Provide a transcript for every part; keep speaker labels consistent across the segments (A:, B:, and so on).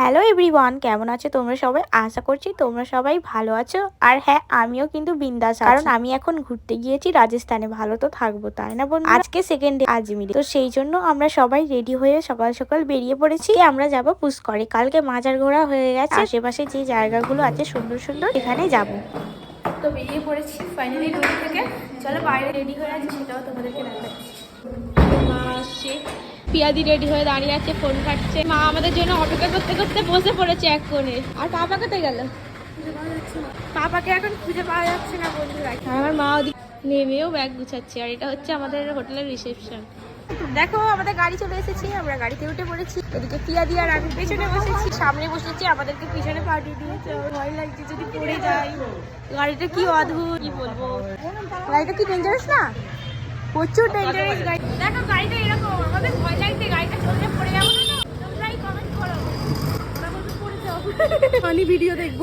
A: Hello everyone কেমন আছো তোমরা সবাই? আশা করছি তোমরা সবাই ভালো আছো। আর হ্যাঁ আমিও কিন্তু বিন্দাস কারণ আমি এখন ঘুরতে গিয়েছি রাজস্থানে, ভালো তো থাকব, তাই না বন্ধু আজকে সেকেন্ড ডে আজমিরে। তো সেই জন্য আমরা সবাই রেডি হয়ে সকাল সকাল বেরিয়ে পড়েছি। আমরা যাব পুষ্করে। কালকে মাজার ঘোরা হয়ে গেছে। আশেপাশে যে জায়গাগুলো আছে সুন্দর সুন্দর, এখানে যাব।
B: তো বেরিয়ে পড়েছি ফাইনালি থেকে। চলো বাইরে রেডি হয়ে আছে, সেটাও তোমাদেরকে দেখাচ্ছি। পিয়াদি রেডি হয়ে দাঁড়িয়ে আছে, ফোন কাটছে মা আমাদের জন্য অপেক্ষা করতে করতে বসে পড়েছে এক কোণে। আর পাপা কোথায় গেল? পাপাকে এখন খুঁজে পাওয়া যাচ্ছে না বন্ধুরা। আমার মা ওদিক নেমেও ব্যাগ গুছাচ্ছে, আর এটা হচ্ছে আমাদের হোটেলের রিসেপশন। দেখো, আমাদের গাড়ি চলে এসেছি, আমরা গাড়িতে উঠে পড়েছি। এদিকে পিয়াদি আর আমি পেছনে বসেছি, সামনে বসেছি, আমাদেরকে পিছনে পাঠিয়ে দিয়েছে। ভয় লাগছে যদি পড়ে যাই। গাড়িটা কি অদ্ভুত। কি বলব? গাড়িটা কি ডেঞ্জারাস না? প্রচুর ডেঞ্জারাস গাড়ি দেখো গাড়িটা এরকম আমাদের ভয় লাগছে গাড়িটা চললে পড়ে যাব না? তোমরাই কমেন্ট করো। আমি ভিডিও দেখব।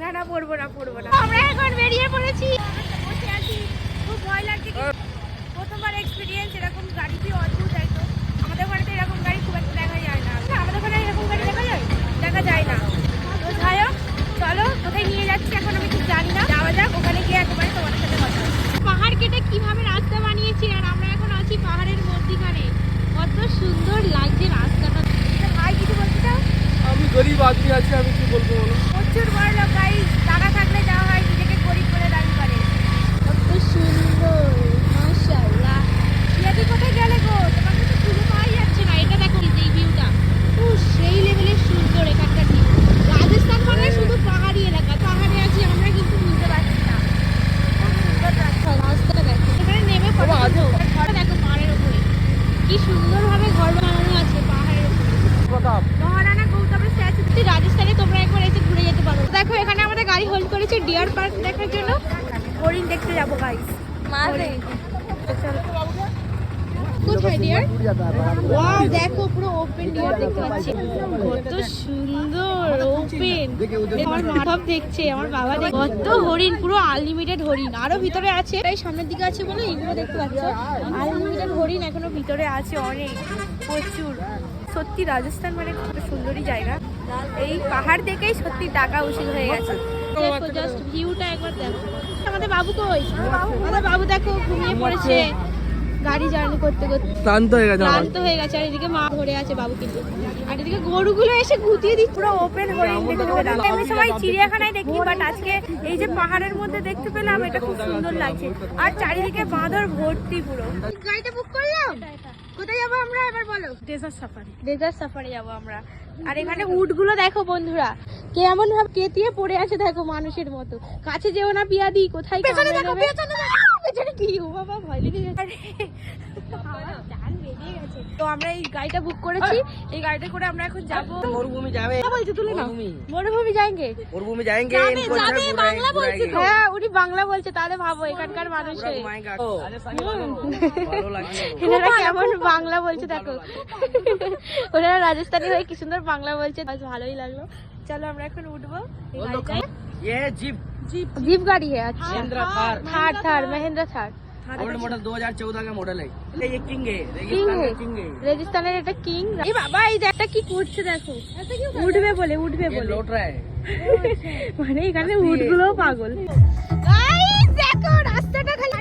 B: না না পড়ব না পড়ব না। আমরা এখন বেরিয়ে পড়েছি। বসে আছি। খুব ভয় লাগছে। প্রথমবার এক্সপিরিয়েন্স এরকম গাড়িতে অদ্ভুত একদম আমাদের ওখানে তো এরকম গাড়ি খুব একটা দেখা যায় না না, আমাদের ওখানে এরকম গাড়ি দেখা যায় দেখা যায় না তো যাই হোক চলো কোথায় নিয়ে যাচ্ছি এখন আমি ঠিক জানি না যাওয়া যাক ওখানে গিয়ে একেবারে তোমাদের সাথে কথা হবে। পাহাড় কেটে কীভাবে রাস্তা বানিয়েছি আর আমরা এখন আছি পাহাড়ের মধ্যিখানে কত সুন্দর লাগছে রাস্তাটা তা ভাই কিছু বলতে চাও
C: আমি গরিব আদমি আছে আমি কি বলব বলো?
B: প্রচুর বড় গাইজ টাকা থাকলে যাওয়া হয় নিজেকে গরিব বলে দাবি করে কত সুন্দর মাশাআল্লাহ ইয়াদি কোথায় গেলে গো তোমাকে তো খুঁজে পাওয়াই যাচ্ছে না এটা দেখো এই ভিউটা ও সেই লেভেলের সুন্দর এখানকার ভিউ রাজস্থান মানে শুধু পাহাড়ি এলাকা পাহাড়ে আছি আমরা কিন্তু বুঝতে পারছি না খুব সুন্দর রাস্তা রাস্তাটা দেখো এখানে নেমে ফটো তুলবো ঘরটা দেখো পাহাড়ের উপরে কি সুন্দরভাবে ঘর বানানো আছে পাহাড়ের উপরে
C: প্রতাপ
B: মহারানা গৌতমের স্ট্যাচু রাজস্থানে তোমরা একবার এসে ঘুরে যেতে পারো দেখো এখানে আমাদের গাড়ি হোল্ড করেছে ডিয়ার পার্ক দেখার জন্য হরিণ দেখতে যাব গাইস মাঝে কোথায় ডিয়ার ওয়াও দেখো পুরো ওপেন ডিয়ার দেখতে পাচ্ছি। কত সুন্দর ওপেন আমার মাধব দেখছে আমার বাবা দেখছে। কত হরিণ পুরো আনলিমিটেড হরিণ। আরও ভিতরে আছে এই সামনের দিকে আছে বলে এইগুলো দেখতে পাচ্ছ। আনলিমিটেড হরিণ এখনও ভিতরে আছে অনেক প্রচুর। সত্যি রাজস্থান মানে খুব সুন্দরই জায়গা। এই পাহাড় দেখেই সত্যি টাকা উসুল হয়ে গেছে। দেখো জাস্ট ভিউটা একবার দেখো। আমাদের বাবু কই? আমাদের বাবু দেখো ঘুমিয়ে পড়েছে। গাড়ি জার্নি করতে করতে।
C: ক্লান্ত হয়ে গেছে
B: ক্লান্ত হয়ে গেছে আর এদিকে মা ধরে আছে বাবু কিন্তু আর এদিকে গরুগুলো এসে গুটিয়ে দিচ্ছে। পুরো ওপেন হরিণ দেখতে আমি সবাই চিড়িয়াখানায় দেখি বাট আজকে এই যে পাহাড়ের মধ্যে দেখতে পেলাম এটা খুব সুন্দর লাগছে। আর চারিদিকে বাঁদর ভর্তি পুরো। গাড়িটা বুক করলাম? কোথায় যাব আমরা? এবার বলো। ডেজার্ট সাফারি ডেজার্ট সাফারি যাব আমরা। আর এখানে উটগুলো দেখো বন্ধুরা। কেমন ভাবে কেতিয়ে পড়ে আছে দেখো মানুষের মতো। কাছে যেও না পিয়াদি কোথায় পেছনে দেখো পেছনে তো আমরা এই গাড়িটা বুক করেছি। এই গাড়িটা করে আমরা এখন
C: মরুভূমি মরুভূমি।
B: বাংলা বলছে হ্যাঁ, উনি বাংলা বলছে তাহলে ভাবো এখানকার মানুষ। কেমন বাংলা বলছে দেখো। ওনারা রাজস্থানি হয়ে কি সুন্দর বাংলা বলছে ভালোই লাগল। চলো আমরা এখন উঠবো।
C: जीप
B: जीप गाड़ी है अच्छा
C: महिंद्रा थार
B: थार थार महिंद्रा थार
C: ओल्ड मॉडल 2014 का मॉडल है ये किंग है
B: কিং
C: रेगिस्तान का किंग है
B: রেজিস্তানের এটা কিং এই বাবা এই যে একটা কি করছে দেখো উঠবে বলে উঠবে
C: ये
B: বলে
C: लौट रहा है
B: মানে এখানে উটগুলোও পাগল গাইস দেখো রাস্তাটা খালি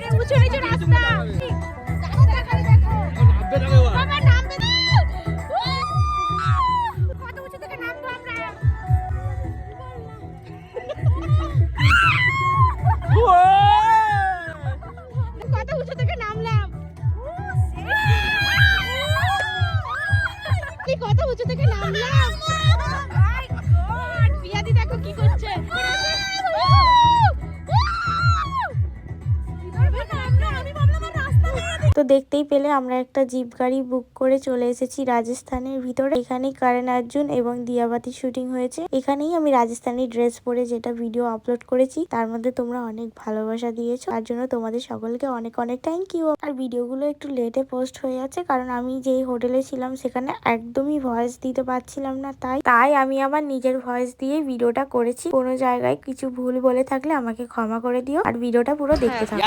A: দেখতেই পেলে আমরা একটা জিপ গাড়ি বুক করে চলে এসেছি রাজস্থানের ভিতরে। এখানেই কারেন আর্জুন এবং দিয়াবাতি শুটিং হয়েছে। এখানেই আমি রাজস্থানি ড্রেস পরে যেটা ভিডিও আপলোড করেছি তার মধ্যে তোমরা অনেক ভালোবাসা দিয়েছ। তার জন্য তোমাদের সকলকে অনেক অনেক থ্যাংক ইউ আর ভিডিওগুলো একটু লেটে পোস্ট হয়ে আছে কারণ আমি যেই হোটেলে ছিলাম সেখানে একদমই ভয়েস দিতে পারছিলাম না তাই তাই আমি আমার নিজের ভয়েস দিয়ে ভিডিওটা করেছি। কোনো জায়গায় কিছু ভুল বলে থাকলে আমাকে ক্ষমা করে দিও আর ভিডিওটা পুরো দেখতে থাকো।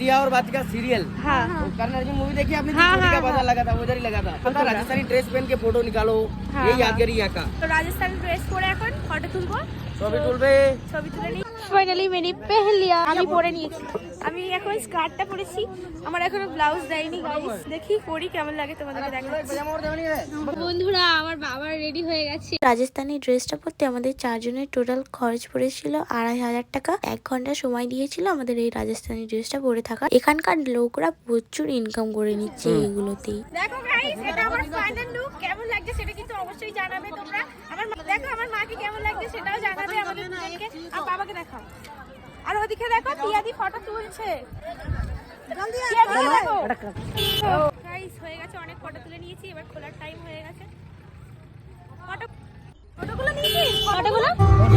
C: দিয়া সিরিয়াল
B: হ্যাঁ।
C: वो करना अर्जुन मूवी देखी आपने
B: हाँ,
C: चोरी का
B: हाँ,
C: बाजार लगा था उधर ही लगा था पता राजस्थानी ड्रेस पहन के फोटो निकालो
B: हाँ,
C: ये
B: हाँ।
C: यादगारी यहाँ का
B: তো রাজস্থান ড্রেস পরে এখন ফটো তুলবো
C: ছবি তুলবে।
B: ছবি তুলে নি ফাইনালি পেহলিয়া। আমি পরে নিয়েছি। আমি এখন স্কার্টটা পরেছি। আমার এখনও ব্লাউজ দেয়নি দেখি পরি কেমন লাগে দেখাচ্ছি বন্ধুরা আমার বাবা রেডি হয়ে গেছে।
A: রাজস্থানি ড্রেসটা পরতে আমাদের চারজনের টোটাল খরচ পড়েছিল আড়াই হাজার টাকা। এক ঘণ্টা সময় দিয়েছিল আমাদের এই রাজস্থানি ড্রেসটা পরে থাকা। এখানকার লোকরা প্রচুর ইনকাম করে নিচ্ছে এগুলোতেই।
B: দেখো এটা আমার ফাইনাল লুক কেমন লাগছে অবশ্যই জানাবে তোমরা। আমার মা- দেখো আমার মাকে কেমন লাগছে সেটাও জানাবে আমাদের দুজনকে। আর বাবাকে দেখাও। আর ওদিকে দেখো পিয়াদি ফটো তুলছে। হয়ে গেছে অনেক ফটো তুলে নিয়েছি এবার খোলার টাইম হয়ে গেছে। ফটো ফটোগুলো নিয়েছি? ফটোগুলো?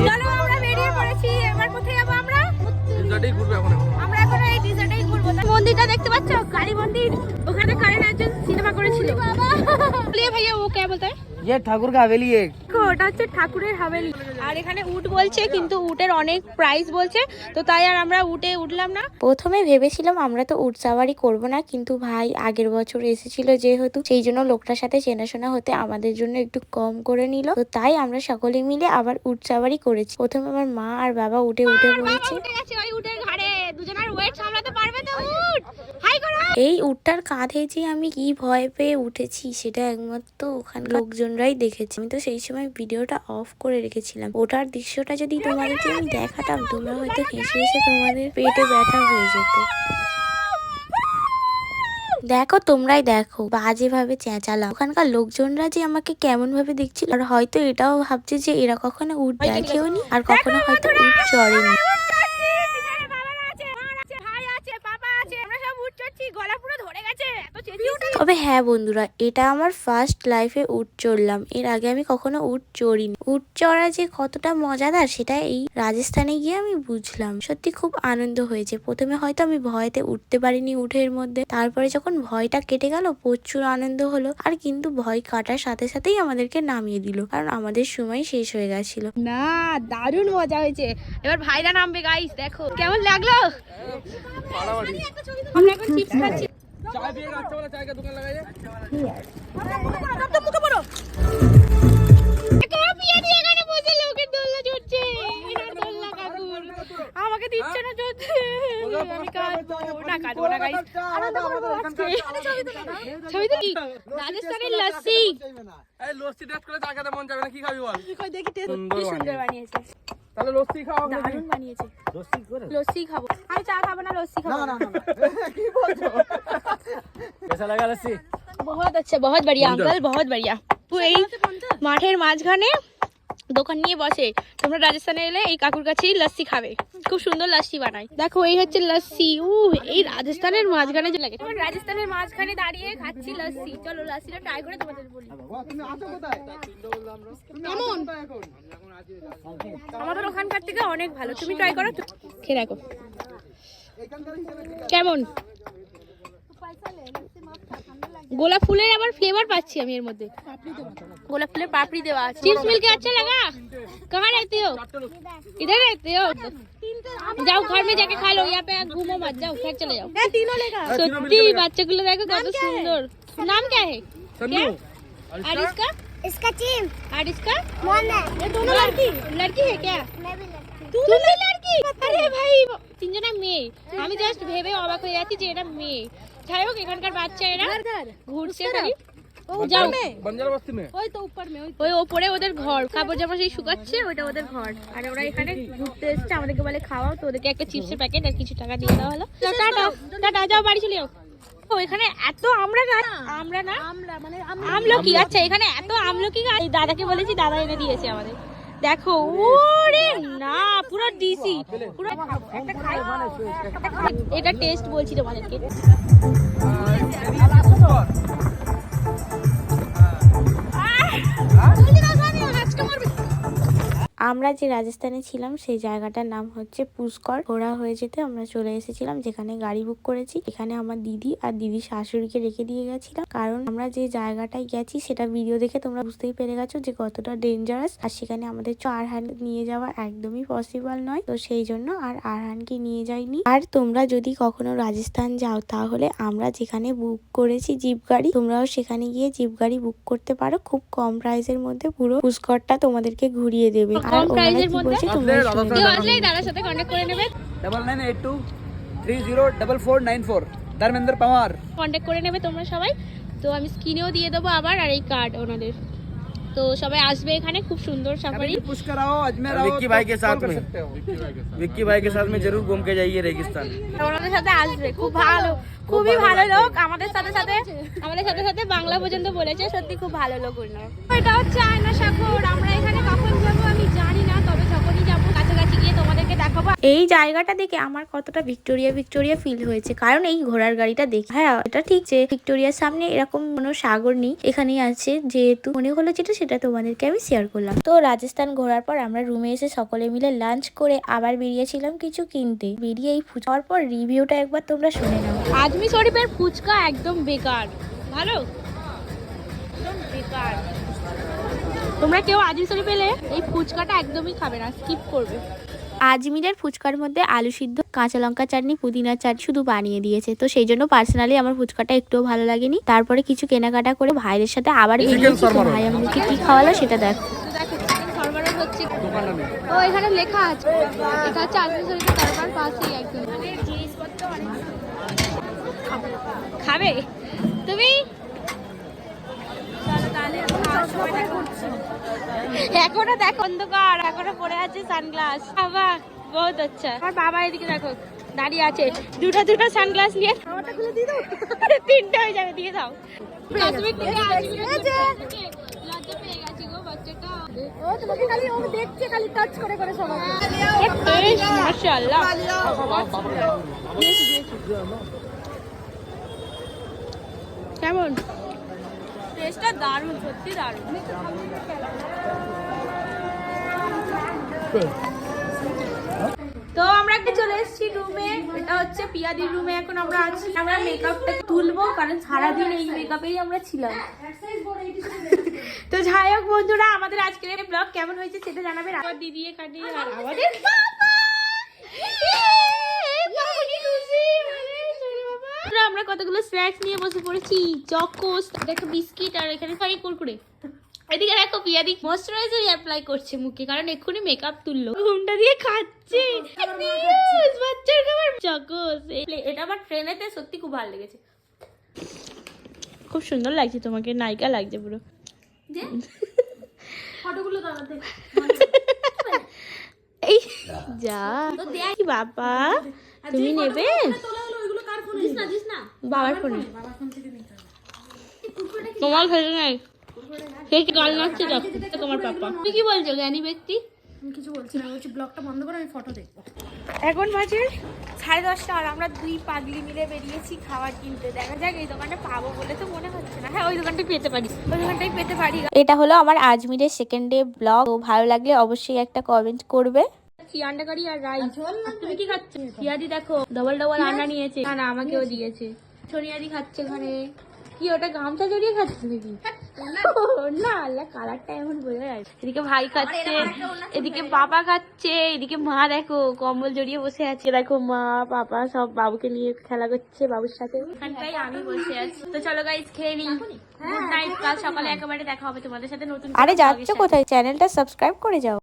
B: চলো আমরা বেরিয়ে পড়েছি। এবার কোথায় যাব আমরা?
C: রিজর্টেই ঘুরবে এখন
B: আমরা এখন এই ডিজার্টেই ঘুরবো। মন্দিরটা দেখতে পাচ্ছ? কালী মন্দির। ওখানে কারণ একজন সিনেমা করেছিল। বাবা। বলিয়ে ভাইয়া ও কে বলতে
C: ये ठाकुर का हवेली है
B: कोटा से ठाकुरेर हवेली। আর এখানে উট বলছে কিন্তু উটের অনেক প্রাইস বলছে তো তাই আর আমরা উটে উঠলাম না।
A: প্রথমে ভেবেছিলাম আমরা তো উট সাওয়ারি করব না কিন্তু ভাই আগের বছর এসেছিল যেহেতু সেই জন্য লোকটার সাথে চেনাশোনা হতে আমাদের জন্য একটু কম করে নিল। তো তাই আমরা সকলে মিলে আবার উট সাওয়ারি করেছি। প্রথমে আমার মা আর বাবা উঠে উঠে পড়েছে। এই উটটার কাঁধে যে আমি কি ভয় পেয়ে উঠেছি সেটা একমাত্র ওখানে লোকজনরাই দেখেছি। আমি তো সেই সময় ভিডিওটা অফ করে রেখেছিলাম। ওটার দৃশ্যটা যদি তোমাদেরকে আমি দেখাতাম তোমরা হয়তো হেসে হেসে তোমাদের পেটে ব্যথা হয়ে যেত দেখো তোমরাই দেখো বাজে ভাবে চেঁচালাম ওখানকার লোকজনরা যে আমাকে কেমন ভাবে দেখছিল আর হয়তো এটাও ভাবছে যে এরা কখনো উট দেখেও নি আর কখনো হয়তো উট চড়েনি তবে হ্যাঁ বন্ধুরা এটা আমার ফার্স্ট লাইফে উট চড়লাম। এর আগে আমি কখনো উট চড়িনি। উট চড়া যে কতটা মজাদার সেটা এই রাজস্থানে গিয়ে আমি বুঝলাম। সত্যি খুব আনন্দ হয়েছে। প্রথমে হয়তো আমি ভয়তে উঠতে পারিনি উঠের মধ্যে। তারপরে যখন ভয়টা কেটে গেল প্রচুর আনন্দ হলো। আর কিন্তু ভয় কাটার সাথে সাথেই আমাদেরকে নামিয়ে দিল। কারণ আমাদের সময় শেষ হয়ে গেছিল।
B: না দারুণ মজা হয়েছে। এবার ভাইরা নামবে গাইস দেখো। কেমন লাগল? আমরা এখন চিপস খাচ্ছি।
C: चाय पिएगा अच्छा वाला चाय का दुकान लगाइए
B: দেখো, পিয়াদি এখানে বসে লোকের দোলনা চড়ছে। এনার দোলনা কাকুর। আমাকে দিচ্ছে না চড়তে আমি কাঁদবো না কাঁদবো না guys। আনন্দ করবো আজকে। ছবি তুলি রাজস্থানের লস্যি
C: এই লস্যি টেস্ট করে চা খেতে মন যাবে না কি খাবি বল
B: কই দেখি taste
C: সুন্দর
B: কি সুন্দর বানিয়েছে
C: তাহলে লস্যি খাও
B: দারুণ বানিয়েছে লস্যি খাবো আমি চা খাবো না লস্যি খাবো না
C: कैसा लगा लस्सी
B: বহুত আচ্ছা বহুত বড়িয়া আঙ্কল বহুত বড়িয়া তো এই মাঠের মাঝখানে দোকান নিয়ে বসে। তোমরা রাজস্থানে এলে এই কাকুর কাছেই লস্যি খাবে। খুব সুন্দর লস্যি বানায়। দেখো এই হচ্ছে লস্যি উ এই রাজস্থানের মাঝখানে যে লাগে। রাজস্থানের মাঝখানে দাঁড়িয়ে খাচ্ছি লস্যি চলো লস্যিটা ট্রাই করে তোমাদের বলি। কেমন? আমাদের ওখানকার থেকে অনেক ভালো। তুমি ট্রাই করো। খেয়ে দেখো। কেমন? গোলাপ ফুলের আবার ফ্লেভার পাচ্ছি আমি এর মধ্যে गोलाप फूलेर पापड़ी देवा चिप्स मिलके अच्छा लगा कहाँ रहते हो इधर रहते हो जाओ घर में जाके खा लो यहाँ पे घूमो मत जाओ घर चले जाओ तीनों लेगा सच्ची বাচ্চাগুলো দেখো কত সুন্দর नाम क्या है क्या और इसका
D: इसका टीम
B: और इसका
D: वन है
B: ये दोनों लड़की लड़की है क्या
D: मैं भी लड़की
B: তুই লড়কি আরে ভাই তিনজনা মেয়ে আমি জাস্ট ভেবে অবাক হয়ে যাচ্ছি যে এরা মেয়ে যাই হোক এখানকার বাচ্চা এরা ঘুরছে ওই তো উপর মে ওই ওদের ঘর কাপড় জামা সেই শুকাচ্ছে ওদের ঘর আর ওরা এখানে ঘুরতে এসেছে আমাদেরকে বলে খাওয়াও তো ওদেরকে একটা চিপসের প্যাকেট আর কিছু টাকা দিয়ে দেওয়া হলো টাটা টাটা যাও বাড়ি চলে যাও এখানে এত আমরা আমরা না আমলকি আচ্ছা এখানে এত আমলকি গাছ দাদাকে বলেছি দাদা এনে দিয়েছে আমাদের দেখো ওরে না পুরো ডিসি পুরো। এটা টেস্ট বলছি তোমাদেরকে।
A: আমরা যে রাজস্থানে ছিলাম, সেই জায়গাটার নাম হচ্ছে পুষ্কর। ঘোরা হয়ে যেতে আমরা চলে এসেছিলাম, যেখানে গাড়ি বুক করেছি। এখানে আমার দিদি আর দিদির শাশুড়িকে রেখে দিয়ে গেছিলাম। কারণ আমরা যে জায়গাটায় গেছি, সেটা ভিডিও দেখে তোমরা বুঝতেই পেরে গেছো যে কতটা ডেঞ্জারাস আর সেখানে আমাদের চ আরহান নিয়ে যাওয়া একদমই পসিবল নয়। তো সেই জন্য আর আরহানকে নিয়ে যাইনি। আর তোমরা যদি কখনো রাজস্থান যাও, তাহলে আমরা যেখানে বুক করেছি জিপ গাড়ি, তোমরাও সেখানে গিয়ে জিপ গাড়ি বুক করতে পারো। খুব কম প্রাইসের মধ্যে পুরো পুষ্করটা তোমাদেরকে ঘুরিয়ে দেবে।
B: কম
A: আর ওনারা
B: price এর
A: কি
B: মধ্যে?
A: বলছে তোমরা
C: দাদা,
A: শুনে
B: কেউ
A: নাও।
B: আসলেই দাদার সাথে কন্ট্যাক্ট করে নেবে
D: double nine eight two three zero double four nine four Dharmendra Pawar
B: contact করে নেবে তোমরা সবাই তো আমি স্ক্রিনেও দিয়ে দেবো আবার আর এই কার্ড ওনাদের তো সবাই আসবে এখানে খুব সুন্দর সাফারি
D: कभी भी पुष्कर आओ अजमेर आओ
C: विक्की भाई के
D: तो
C: साथ
D: कॉल कर
C: में।
D: सकते हो
C: विक्की भाई के साथ में जरूर घूम के जाइए रेगिस्तान
B: ওনাদের সাথে আসবে খুব ভালো খুবই ভালো লোক আমাদের সাথে সাথে আমাদের সাথে সাথে বাংলা পর্যন্ত বলেছে সত্যি খুব ভালো লোক ওনার এটা হচ্ছে আয়না সাগর আমরা এখানে কখন যাবো
A: এই জায়গাটা দেখে আমার কতটা ভিক্টোরিয়া ভিক্টোরিয়া ফিল হয়েছে। কারণ এই ঘোড়ার গাড়িটা দেখে হ্যাঁ এটা ঠিক যে ভিক্টোরিয়ার সামনে এরকম কোনো সাগর নেই, এখানেই আছে। যেহেতু মনে হলো যেটা, সেটা তোমাদেরকে আমি শেয়ার করলাম। তো রাজস্থান ঘোরার পর আমরা রুমে এসে সকলে মিলে লাঞ্চ করে আবার বেরিয়েছিলাম কিছু কিনতে। বেরিয়ে এই ফুচার পর রিভিউটা একবার তোমরা শুনে নাও।
B: আজমি শরীফের ফুচকা একদম বেকার। ভালো? বেকার। তোমরা কেউ আজমি শরীফ এলে এই ফুচকাটা একদমই খাবে না স্কিপ করবে।
A: আজমিরের ফুচকার মধ্যে আলু সিদ্ধ কাঁচা লঙ্কা চাটনি পুদিনার চাটনি শুধু বানিয়ে দিয়েছে। তো সেই জন্য পার্সোনালি আমার ফুচকাটা একটুও ভালো লাগেনি। তারপরে কিছু কেনাকাটা করে ভাইয়ের সাথে আবার ভাই আমাদেরকে কি খাওয়ালো সেটা দেখো।
B: তো দেখো চিকেন সরবরাহ হচ্ছে ও এখানে লেখা আছে। এটা হচ্ছে আজমি দরবার পাশেই একদম। খাবে? তুমি চলো তাহলে খাওয়ার সময় দেখা হচ্ছে। এখনও দেখো অন্ধকার এখনও পড়ে আছে সানগ্লাস বাবা বহুত আচ্ছা। আমার বাবা এদিকে দেখো দাঁড়িয়ে আছে। দুটো দুটো সানগ্লাস নিয়ে আমারটা খুলে দিয়ে দাও। তিনটে হয়ে যাবে দিয়ে দাও। কেমন? টেস্টটা দারুণ সত্যি দারুণ। তো আমরা একটা চলে এসেছি রুমে এটা হচ্ছে পিয়াদির রুমে এখন আমরা আছি। আমরা মেকআপটা তুলবো কারণ সারাদিন এই মেকআপেই আমরা ছিলাম। তো যাই হোক বন্ধুরা আমাদের আজকের ব্লগ কেমন হয়েছে সেটা জানাবেন আমার দিদি এখানে আর আমাদের বাবা! ইয়ে! বাবুনি খুশি, মানে, শোনো বাবা। বন্ধুরা, আমরা কতগুলো স্ন্যাক্স নিয়ে বসে পড়েছি? চকোস দেখো বিস্কিট আর এখানে সরি কুরকুরে। এদিকে দেখো পিয়াদি ময়শ্চারাইজার অ্যাপ্লাই করছে মুখে কারণ এক্ষুনি মেকআপ তুললো। ঘুমটা দিয়ে খাচ্ছে। বাচ্চার খাবার। চকোস এটা আমার ট্রেনেতে সত্যি খুব ভালো লেগেছে। খুব সুন্দর লাগছে তোমাকে নায়িকা লাগছে পুরো।
E: ফটোগুলো
B: এই যা। বাবা? তুমি নেবে? বাবার ফোনে। তোমার নাই? সে কি গাল নাচছে দেখো তোমার পাপা। তুমি কি বলছো জ্ঞানী ব্যক্তি?
E: কিছু বলছি না বলছি ব্লগটা বন্ধ করে আমি ফটো দেখব।
B: এখন বাজে সাড়ে দশটা আর আমরা দুই পাগলি মিলে বেরিয়েছি খাবার কিনতে। দেখা যাক এই দোকানটা পাবো বলে তো মনে হচ্ছে না। হ্যাঁ ওই দোকানটাই পেতে পারি। ওই দোকানটাই পেতে পারি।
A: এটা হলো আমার আজমিরের সেকেন্ড ডে ব্লগ তো ভালো লাগলে অবশ্যই একটা কমেন্ট করবে।
B: কি আন্ডা কারি আর রাইস। তুমি কি খাচ্ছ? পিয়াদি দেখো ডবল ডবল আন্ডা নিয়েছে। না না আমাকেও দিয়েছে। সোনিয়াদি খাচ্ছে ওখানে কি ওটা গামছা জড়িয়ে খাচ্ছে নাকি না। আল্লাহ কালারটা এমন বোঝা যায়। এদিকে ভাই খাচ্ছে এদিকে বাবা খাচ্ছে এদিকে মা দেখো কম্বল জড়িয়ে বসে আছে। দেখো মা পাপা সব বাবুকে নিয়ে খেলা করছে বাবুর সাথে। এখানটাই আমি বসে আছি। তো চলো গাইস খেয়ে নিই গুড নাইট কাল সকালে একেবারে দেখা হবে তোমাদের সাথে নতুন
A: আরে যাচ্ছ কোথায়? চ্যানেলটা সাবস্ক্রাইব করে যাও।